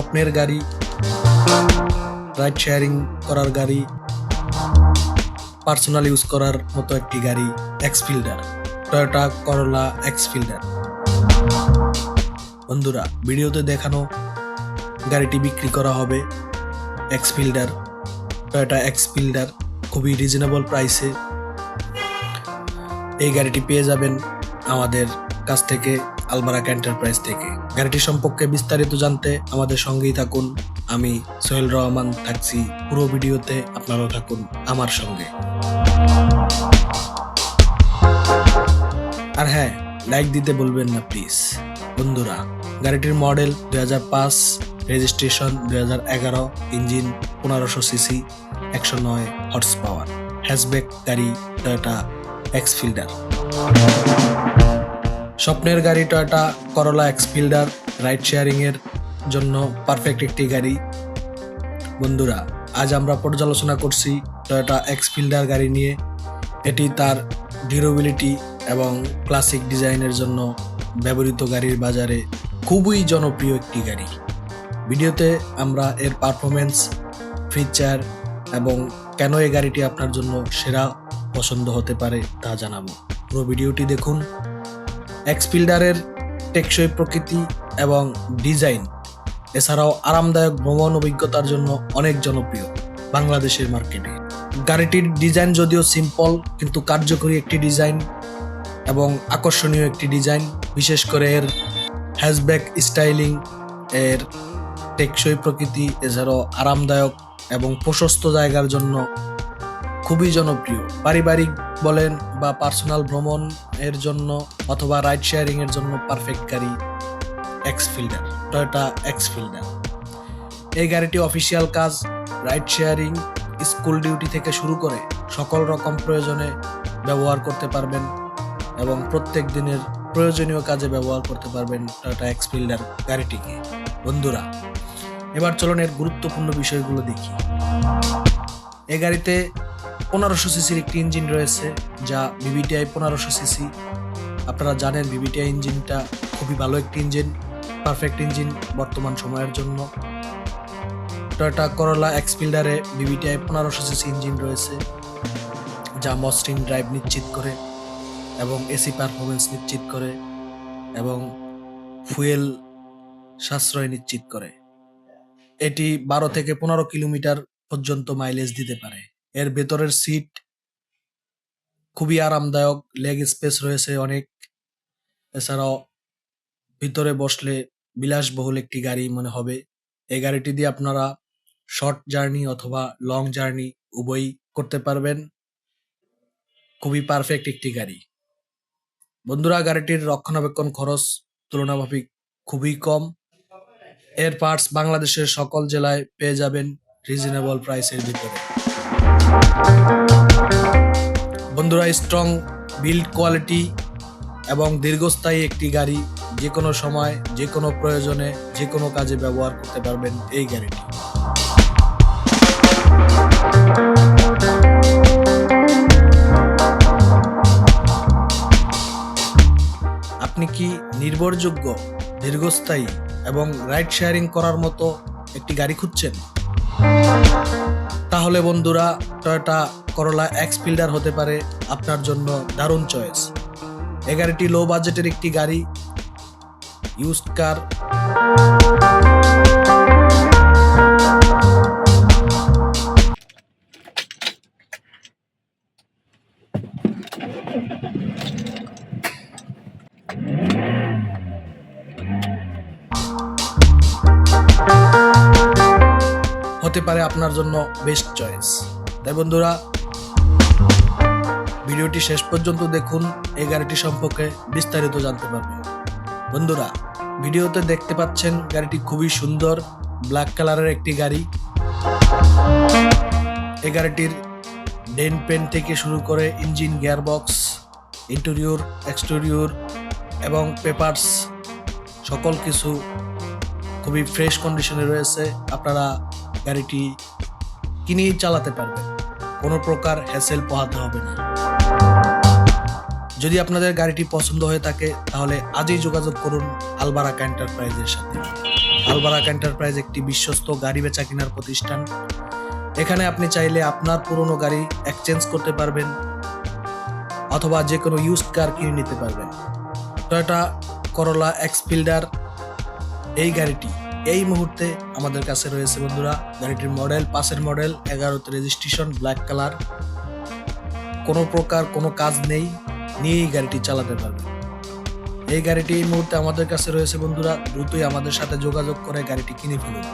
স্বপ্নের গাড়ি ride sharing করার গাড়ি পার্সোনাল ইউজ করার মতো একটি গাড়ি এক্সফিল্ডার টয়োটা করলা এক্সফিল্ডার বন্ধুরা, ভিডিওতে দেখানো গাড়িটি বিক্রি করা হবে এক্সফিল্ডার টয়োটা এক্সফিল্ডার খুবই রিজনেবল প্রাইসে এই গাড়িটি পেয়ে যাবেন আমাদের কাছ থেকে আলবারাক এন্টারপ্রাইজ থেকে। গাড়িটি সম্পর্কে বিস্তারিত জানতে আমাদের সঙ্গেই থাকুন। আমি সোহেল রহমান থাকছি পুরো ভিডিওতে, আপনারাও থাকুন আমার সঙ্গে। আর হ্যাঁ লাইক দিতে বলবেন না প্লিজ বন্ধুরা, গাড়িটির মডেল দুই হাজার পাঁচ রেজিস্ট্রেশন দুই হাজার এগারো ইঞ্জিন পনেরোশো সিসি একশো নয় হর্স পাওয়ার হ্যাশব্যাক গাড়ি টয়োটা এক্সফিল্ডার স্বপ্নের গাড়ি টয়টা করলা এক্সফিল্ডার রাইড শেয়ারিংয়ের জন্য পারফেক্ট একটি গাড়ি। বন্ধুরা, আজ আমরা পর্যালোচনা করছি টয়োটা এক্সফিল্ডার গাড়ি নিয়ে। এটি তার ডিউরেবিলিটি এবং ক্লাসিক ডিজাইনের জন্য ব্যবহৃত গাড়ির বাজারে খুবই জনপ্রিয় একটি গাড়ি। ভিডিওতে আমরা এর পারফরমেন্স ফিচার এবং কেন এই গাড়িটি আপনার জন্য সেরা, পছন্দ হতে পারে তা জানাব। পুরো ভিডিওটি দেখুন। এক্সফিল্ডারের টেকসই প্রকৃতি এবং ডিজাইন এছাড়াও আরামদায়ক ভ্রমণ অভিজ্ঞতার জন্য অনেক জনপ্রিয় বাংলাদেশের মার্কেটে গাড়িটির ডিজাইন যদিও সিম্পল কিন্তু কার্যকরী একটি ডিজাইন এবং আকর্ষণীয় একটি ডিজাইন বিশেষ করে এর হ্যাশব্যাক স্টাইলিং এর টেকসই প্রকৃতি, এছাড়াও আরামদায়ক এবং প্রশস্ত জায়গার জন্য খুবই জনপ্রিয়। পারিবারিক বলেন বা পার্সোনাল ভ্রমণ এর জন্য অথবা রাইড শেয়ারিং এর জন্য পারফেক্ট গাড়ি X fielder Toyota X fielder এই গাড়িটি অফিসিয়াল কাজ রাইড শেয়ারিং স্কুল ডিউটি থেকে শুরু করে সকল রকম প্রয়োজনে ব্যবহার করতে পারবেন এবং প্রত্যেক দিনের প্রয়োজনীয় কাজে ব্যবহার করতে পারবেন টয়োটা এক্স ফিল্ডার গাড়িটিকে। বন্ধুরা, এবার চলুন এর গুরুত্বপূর্ণ বিষয়গুলো দেখি। এই গাড়িতে পনেরোশো সিসির একটি ইঞ্জিন রয়েছে, যা ভিভিটিআই পনেরোশো সিসি। আপনারা জানেন ভিভিটিআই ইঞ্জিনটা খুবই ভালো একটি ইঞ্জিন, পারফেক্ট ইঞ্জিন বর্তমান সময়ের জন্য। টয়োটা করলা এক্সফিল্ডারে ভিভিটিআই পনেরোশো সিসি ইঞ্জিন রয়েছে, যা মসৃণ ড্রাইভ নিশ্চিত করে এবং এসি পারফরমেন্স নিশ্চিত করে এবং ফুয়েল সাশ্রয় নিশ্চিত করে। এটি বারো থেকে পনেরো কিলোমিটার পর্যন্ত মাইলেজ দিতে পারে। এর ভেতরের সিট খুবই আরামদায়ক লেগ স্পেস রয়েছে অনেক। এছাড়াও ভিতরে বসলে বিলাসবহুল একটি গাড়ি মনে হবে। এই গাড়িটি দিয়ে আপনারা শর্ট জার্নি অথবা লং জার্নি উভয়ই করতে পারবেন। খুবই পারফেক্ট একটি গাড়ি। বন্ধুরা, গাড়িটির রক্ষণাবেক্ষণ খরচ তুলনাভাবিক খুবই কম। এর পার্টস বাংলাদেশের সকল জেলায় পেয়ে যাবেন রিজনেবল প্রাইসের ভিতরে। বন্ধুরা স্ট্রং বিল্ড কোয়ালিটি এবং দীর্ঘস্থায়ী একটি গাড়ি যে কোনো সময়, যে কোনো প্রয়োজনে, যে কোনো কাজে ব্যবহার করতে পারবেন এই গাড়িটি। আপনি কি নির্ভরযোগ্য, দীর্ঘস্থায়ী এবং রাইড শেয়ারিং করার মতো একটি গাড়ি খুঁজছেন? তাহলে বন্ধুরা টয়োটা করলা এক্স ফিল্ডার হতে পারে আপনার জন্য দারুণ চয়েস এ গাড়িটি লো বাজেটের একটি গাড়ি ইউজড কার হতে পারে আপনার জন্য বেস্ট চয়েস তাই বন্ধুরা, ভিডিওটি শেষ পর্যন্ত দেখুন, এই গাড়িটি সম্পর্কে বিস্তারিত জানতে পারবেন। বন্ধুরা, ভিডিওতে দেখতে পাচ্ছেন গাড়িটি খুবই সুন্দর ব্ল্যাক কালারের একটি গাড়ি। এই গাড়িটির ডেন পেন থেকে শুরু করে ইঞ্জিন, গিয়ারবক্স ইন্টেরিয়র এক্সটেরিয়র এবং পেপারস সকল কিছু খুবই ফ্রেশ কন্ডিশনে রয়েছে। আপনারা গাড়িটি কিনেই চালাতে পারবেন। কোনো প্রকার হ্যাসেল পোহাতে হবে না। যদি আপনাদের গাড়িটি পছন্দ হয়ে থাকে, তাহলে আজই যোগাযোগ করুন আলবারাকা এন্টারপ্রাইজের সাথে। আলবারাক এন্টারপ্রাইজ একটি বিশ্বস্ত গাড়ি বেচা কেনার প্রতিষ্ঠান। এখানে আপনি চাইলে আপনার পুরনো গাড়ি এক্সচেঞ্জ করতে পারবেন অথবা যে কোনো ইউজড কার কিনে নিতে পারবেন। টয়োটা করলা এক্সফিল্ডার এই গাড়িটি এই মুহূর্তে আমাদের কাছে রয়েছে বন্ধুরা গাড়িটির মডেল, পাশের মডেল, এগারোতে রেজিস্ট্রেশন ব্ল্যাক কালার কোনো প্রকার কোনো কাজ নেই, নিয়েই গাড়িটি চালাতে পারবে। এই গাড়িটি এই মুহূর্তে আমাদের কাছে রয়েছে বন্ধুরা, দ্রুতই আমাদের সাথে যোগাযোগ করে গাড়িটি কিনে ফেলুন।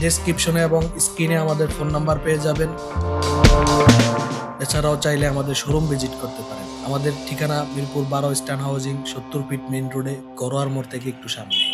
ডেসক্রিপশনে এবং স্ক্রিনে আমাদের ফোন নাম্বার পেয়ে যাবেন। এছাড়াও চাইলে আমাদের শোরুম ভিজিট করতে পারেন। আমাদের ঠিকানা মিরপুর বারো স্ট্যান্ড হাউজিং সত্তর ফিট মেইন রোডে গরোয়ার মোড় থেকে একটু সামনে।